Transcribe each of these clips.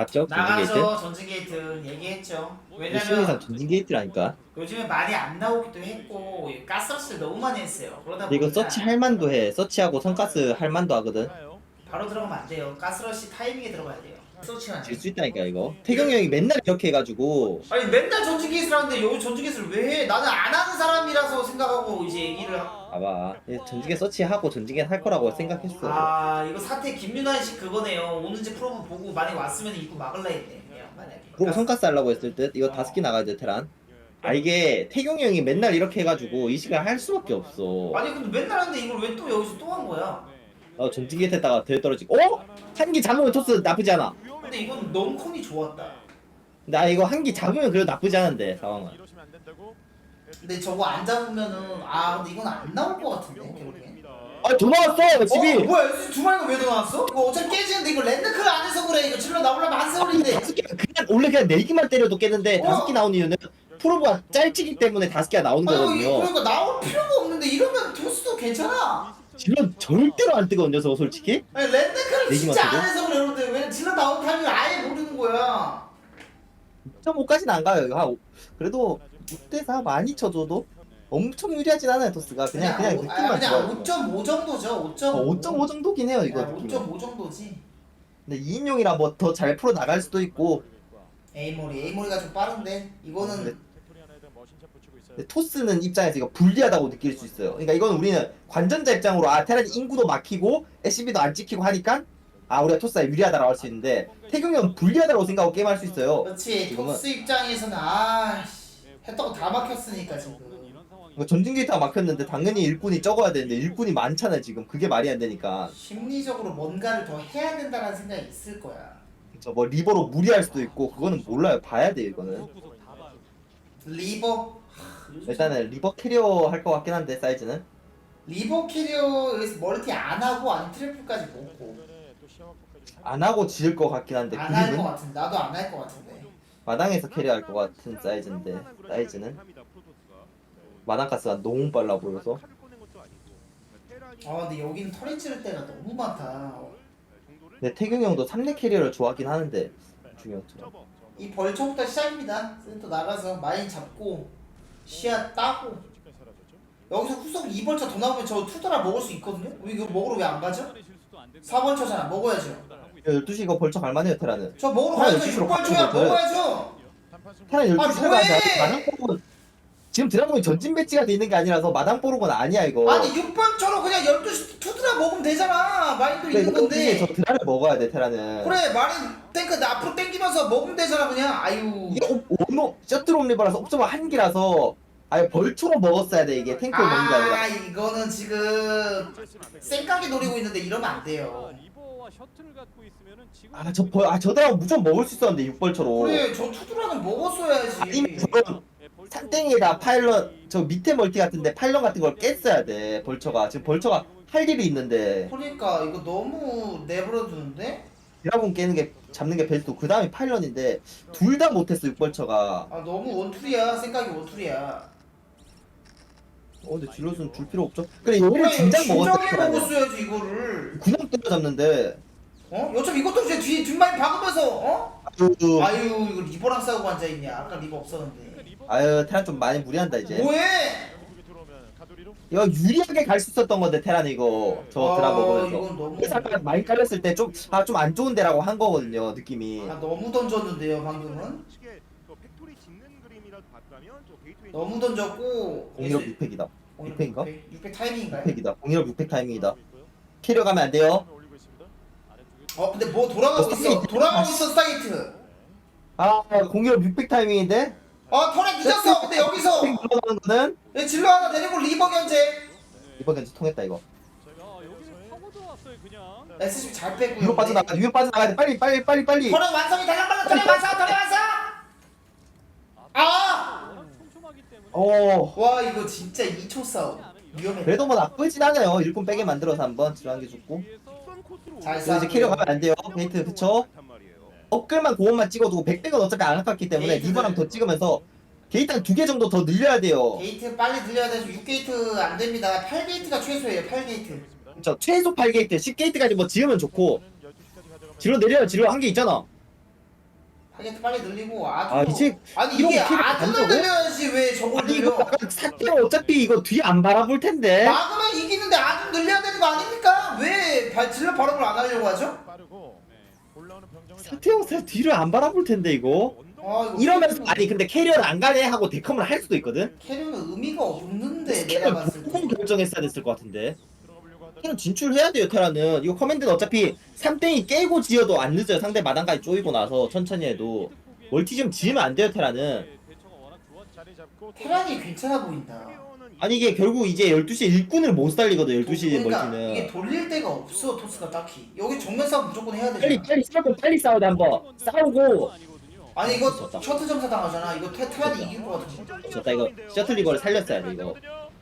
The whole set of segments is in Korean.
맞죠? 전진 게이트? 나가서 전진 게이트 얘기했죠. 왜냐면 전진 게이트라니까. 요즘에 말이 안 나오기도 했고 가스러시를 너무 많이 했어요. 그러다 근데 이거 보니까 서치 할 만도 해. 서치하고 선가스 할 만도 하거든. 바로 들어가면 안 돼요. 가스러시 타이밍에 들어가야 돼요. 서치만. 질 수 있다니까 이거. 태경이 형이 맨날 이렇게 해가지고 아니 맨날 전진 게이트를 하는데 여기 전진 게이트를 왜 해? 나는 안 하는 사람이라서 생각하고 이제 얘기를 하... 봐봐 전진게 서치하고 전진게 할 거라고 생각했어. 아 이거 사태 김윤환식 그거네요. 오는지 프로브 보고 만약 왔으면 입고 막을라 했네. 그냥 만약에. 그리고 선가스 하려고 했을 듯 이거 다섯 개 나가야 돼 테란. 아 이게 태경이 형이 맨날 이렇게 해가지고 이 시간 할 수밖에 없어. 아니 근데 맨날 하는데 이걸 왜 또 여기서 또 한 거야? 어 전진게 했다가 대 떨어지고. 어? 한기 잡으면 토스 나쁘지 않아. 근데 이건 너무 콤이 좋았다. 나 이거 한기 잡으면 그래도 나쁘지 않은데 상황은. 근데 저거 안 잡으면은 아 근데 이건 안 나올 것 같은데 결국에. 아더 나왔어 집이. 어, 뭐야 여기서 두 마리가 왜더 나왔어? 이거 어차피 깨지는데 이거 랜드크 안에서 그래 이거 질러 나오려면 한 세월인데. 다섯 개 그냥 원래 그냥 네 개만 때려도 깨는데 어. 다섯 개 나온 이유는 프로브가 짧지기 때문에 다섯 개가 나오는 아 이거 거거든요. 그러니까 나올 필요가 없는데 이러면 토스도 괜찮아. 질러 절대로 안 뜨거든요 저거 솔직히. 아니 얘기만 진짜 해도? 안에서 그러는데 왜 질러 나오는 타이밍을 아예 모르는 거야. 2.5까지는 안 가요. 한 오- 그래도 6대4 많이 쳐줘도 엄청 유리하진 않아요 토스가 그냥 그냥 오- 느낌만 아니, 좋아요. 그냥 5.5 정도죠. 5.5. 어, 5.5 정도긴 해요 이거 느낌은. 5.5 정도지. 근데 2인용이라 뭐 더 잘 풀어 나갈 수도 있고 에이모리 에이모리가 좀 빠른데 이거는 네. 근데 토스는 입장에서 이거 불리하다고 느낄 수 있어요. 그러니까 이건 우리는 관전자 입장으로 아 테란이 인구도 막히고 SCB도 안 찍히고 하니까 아 우리가 토스가 유리하다라고 할 수 있는데 태경이 형 불리하다고 생각하고 게임할 수 있어요. 그렇지 지금은- 토스 입장에서는 아 씨, 했다고 다 막혔으니까 지금. 전진 게이트가 막혔는데 당연히 일꾼이 적어야 되는데 일꾼이 많잖아요 지금 그게 말이 안 되니까 심리적으로 뭔가를 더 해야 된다는 생각이 있을 거야. 저뭐 리버로 무리할 수도 있고 그거는 몰라요 봐야 돼요 이거는 리버 일단은 리버 캐리어 할 것 같긴 한데 사이즈는. 리버 캐리어에서 멀티 안 하고 안 트래플까지 먹고. 안 하고 지을 것 같긴 한데 안 할 것 그림은? 같은데. 나도 안 할 것 같은데. 마당에서 캐리어 할것 같은 사이즈인데 사이즈는? 마당가스가 너무 빨라 보여서. 아 근데 여기는 털이 찌를 때가 너무 많다. 근데 태경이 형도 3렙 캐리어를 좋아하긴 하는데 중요하죠 이 벌초부터 시작입니다. 센터 나가서 마인 잡고 시야 따고 여기서 후속 2벌차 더 나오면 저 투드라 먹을 수 있거든요? 왜 이거 먹으러 왜 안 가죠? 4벌차잖아 먹어야죠 12시 이거 벌써 갈만해요 테라는 저 먹으러 아, 가야죠 12시로 6벌초야 가면 먹어야죠 테란 아, 12시로 뭐해! 가자 마당 보록은 지금 드라곤이 전진 배치가 돼 있는 게 아니라서 마당 보록은 아니야 이거 아니 6벌차로 그냥 12시 투드라 먹으면 되잖아 근데 있는 12시에 건데 저 드라를 먹어야 돼 테라는 그래 마인 탱크 나 앞으로 땡기면서 먹으면 되잖아 그냥 아유 이게 오- 오노 셔틀 옴리버라서 옵저버 한 기라서 아예 벌초로 먹었어야 돼 이게. 탱크를 먹는 게 아니라. 아 이거는 지금 생각이 노리고 있는데 이러면 안 돼요. 아저 벌 아저 드라곤 무조건 먹을 수 있었는데 6벌초로. 그래 저 투드라는 먹었어야지. 아니면 저건 산땡이에다 파일럿 저 밑에 멀티 같은데 파일럿 같은 걸 깼어야 돼 벌처가. 지금 벌처가 할 일이 있는데. 그러니까 이거 너무 내버려 두는데? 드라곤 깨는 게 잡는 게 베스트. 그 다음에 파일럿인데 둘 다 못했어 6벌처가. 아 너무 원툴이야. 생각이 원툴이야 어 근데 질럿은 줄 필요 없죠? 그래 요거를 진작 먹었어 진작에 먹었어야지 이거를. 그냥 때려잡는데. 어? 어차피 이것도 이제 뒤, 뒷마인 박으면서 어? 아유, 아유 이거 리버랑 싸우고 앉아 있냐? 아까 리버 없었는데. 아유 테란 좀 많이 무리한다 이제. 뭐해? 이거 유리하게 갈 수 있었던 건데 테란 이거. 저 드라 아, 먹으면서. 이건 너무 그래서 아까 많이 깔렸을 때 좀 아 좀 안 좋은 데라고 한 거거든요 느낌이. 아 너무 던졌는데요 방금은 너무 던졌고 공일업 6팩이다. 6팩인가? 600 타이밍인가요? 6팩이다. 공일업 6팩 타이밍이다. 캐리어 가면 안 돼요? 어 근데 뭐 돌아가고 어, 있어? 스타게이트. 돌아가고 있어 스타게이트 아 공일업 6팩 타이밍인데? 어 턴에 늦었어. 근데 여기서 6팩 넘어가는 거는? 얘 질러 하나 내리고 리버 견제. 이번 견제 통했다 이거. SCP 잘 빼고요 위로 빠져나가 위로 빠져나가야 돼. 빨리 빨리 빨리 빨리. 턴은 완성이 달랑말랑 턴의 완성 턴의 완성 아! 어. 와 이거 진짜 2초 싸움. 위험해. 그래도 뭐 나쁘진 않아요. 일꾼 빼게 만들어서 한번 지루한 게 좋고. 잘 이거 싸. 이제 캐리어 가면 안 돼요. 게이트 그쵸? 업글만 고원만 찍어두고 100백은 어차피 안 아깝기 때문에 게이트 리버랑 더 찍으면서 게이트 한 두 개 정도 더 늘려야 돼요. 게이트 빨리 들려야 돼서 6게이트 안 됩니다. 8게이트가 최소예요 8게이트. 그쵸? 최소 8게이트 10게이트까지 뭐 지으면 좋고. 질러 내려야 질러 한개 있잖아 타겟 빨리 늘리고 아주 아, 이제 아니 이게 아주를 없다고? 늘려야지 왜 저걸 아니 이거 늘려 사태가 어차피 이거 뒤에 안 바라볼 텐데. 막으면 이기는데 아주 늘려야 되는 거 아닙니까? 왜 발- 질러 발업을 안 하려고 하죠? 빠르고 올라오는 병정을 사태 형 사 뒤를 안 바라볼 텐데 이거. 아 이거 이러면서 아니 근데 캐리어를 안 가네 하고 데컴을 할 수도 있거든. 캐리어는 의미가 없는데 내가 봤을 때 결정했어야 됐을 것 같은데. 테란 진출해야 돼요 테란은. 이거 커맨드는 어차피 3땡이 깨고 지어도 안 늦어요. 상대 마당까지 쪼이고 나서 천천히 해도 멀티 좀 지으면 안 돼요 테란은. 테란이 괜찮아 보인다 아니 이게 결국 이제 12시에 일꾼을 못 살리거든 12시 그러니까 멀티는. 이게 돌릴 데가 없어 토스가 딱히 여기 정면 싸움 무조건 해야 빨리 되잖아 빨리 싸우고 빨리 싸우자 한번. 싸우고. 아니 이거. 셔틀 점사 당하잖아 이거 테, 테란이 이길 것 같은데 졌다 이거 셔틀 리버를 살렸어야 돼 이거.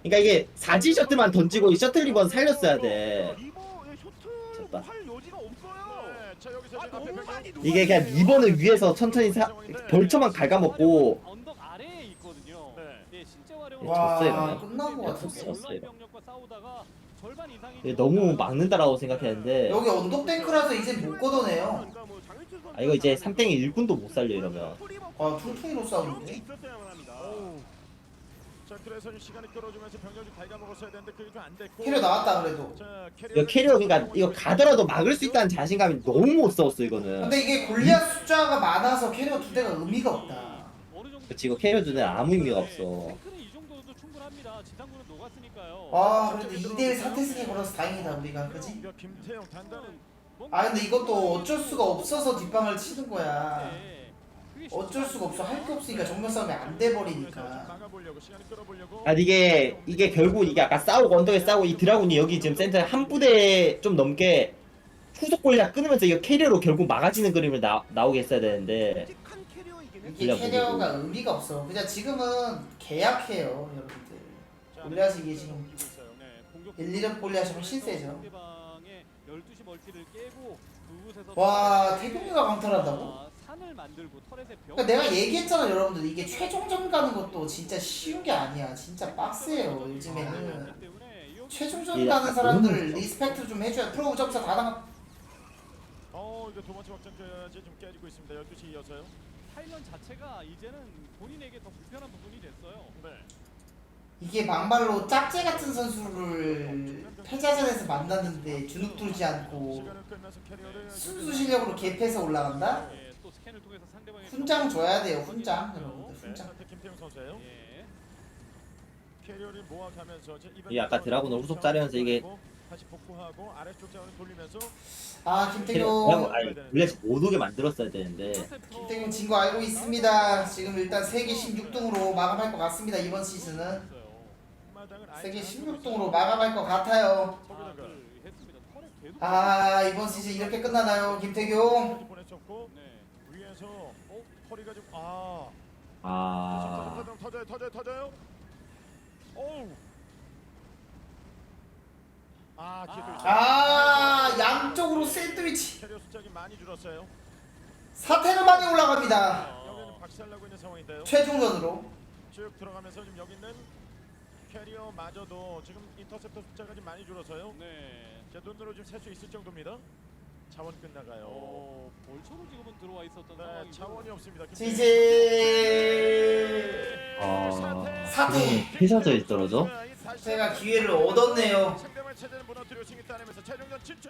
그러니까 이게 사지 셔틀만 던지고 이 셔틀 리버는 살렸어야 돼. 병정 이게 그냥 리버를 위해서 천천히 사, 벌처만 갉아먹고 언덕 아래에 있거든요. 네. 와 졌어요, 이러면. 끝난 것 야, 같은데 졌어. 온라인 병력과 싸우다가 절반 이상이 이게 너무 막는다라고 생각했는데 여기 언덕 탱크라서 이제 못 걷어내요 아 이거 이제 3땡이 일꾼도 못 살려 이러면 아 퉁퉁이로 싸우는데. 자 그래서 좀 시간을 끌어주면서 좀 갉아먹었어야 되는데 그게 좀 안 됐고 캐리어 나왔다 그래도 자 이거 캐리어 그러니까 이거 가더라도 막을 수 있다는 자신감이 너무 못 싸웠어 이거는 근데 이게 골리앗 숫자가 많아서 캐리어 두 대가 의미가 없다 어느 정도 그치 이거 캐리어 주는 아무 의미가 없어 탱크는 이 정도도 충분합니다. 지상군은 녹았으니까요. 아 그래도 2대1 사태승에 걸어서 다행이다 우리가 그지? 이거 김태형 단단한 아 근데 이것도 어쩔 수가 없어서 뒷방을 치는 거야 네. 어쩔 수가 없어. 할 게 없으니까 정면 싸움이 안돼좀 버리니까. 막아보려고 시간을 끌어보려고 아니 이게 이게 결국 이게 아까 싸우고 언덕에 싸우고 이 드라군이 여기 지금 센터에 한 부대 좀 넘게 후속 골략 끊으면서 이거 캐리어로 결국 막아지는 그림을 나, 나오게 했어야 되는데. 이게 골리앗 캐리어가 의미가 없어. 그냥 지금은 계약해요 여러분들. 골리앗이 이게 지금 네, 공격 1, 2력 골리앗이면 신세죠. 상대방의 12시 멀티를 깨고 그곳에서 와 태균이가 강탈한다고? 아, 산을 만들고 터렛에 벽 그러니까 내가 얘기했잖아 여러분들. 이게 최종전 가는 것도 진짜 쉬운 게 아니야. 진짜 빡세요 요즘에는. 때문에 이 최종전 예, 가는 약간 사람들 리스펙트 좀 해줘야 프로 점수 다 나가. 어 이거 두 번째 확장까지 좀 깨지고 있습니다. 12시 이어서요. 파일런 자체가 이제는 본인에게 더 불편한 부분이 됐어요. 네. 이게 막말로 짭제 같은 선수를 패자전에서 만났는데 주눅 들지 않고 시간을 끌면서 캐리어를 순수 실력으로 개패서 올라간다? 예, 또 스캔을 통해서 상대방의 훈장 줘야 돼요 훈장. 여러분들 네, 훈장. 김태형 선수예요. 예. 캐리어를 모아가면서 제 이번 이 아까 드라군을 후속 자르면서 이게 다시 복구하고 아래쪽 자원을 돌리면서 아 김태균 아니 원래 못 오게 만들었어야 되는데. 김태균 진거 알고 있습니다. 지금 일단 세계 16등으로 마감할 것 같습니다 이번 시즌은. 세계 잘 하고 16등으로 마감할 것 같아요. 터렛 되도 아 이번 시즌 이렇게 끝나나요 김태균 보냈었고 네. 위에서 어 허리가 좀 아. 아. 터져 터져요 터져요 터져요. 어우. 아또 있어요. 아 양쪽으로 샌드위치. 캐리어 숫자가 많이 줄었어요. 사태는 많이 올라갑니다. 여기는 박살나고 있는 상황인데요. 최종전으로. 쭉 들어가면서 지금 여기 있는 캐리어 마저도 지금 인터셉터 숫자가 좀 많이 줄어서요. 네. 제 눈으로 좀셀수 있을 정도입니다 자원 끝나가요. 어, 벌처로 지금은 들어와 있었던 네 상황이고 자원이 없습니다. 지지! 아, 사태. 지금 패셔져? 있더라죠 제가 기회를 얻었네요. 상대방 체제를 무너뜨려 승리 따내면서 최종전 진출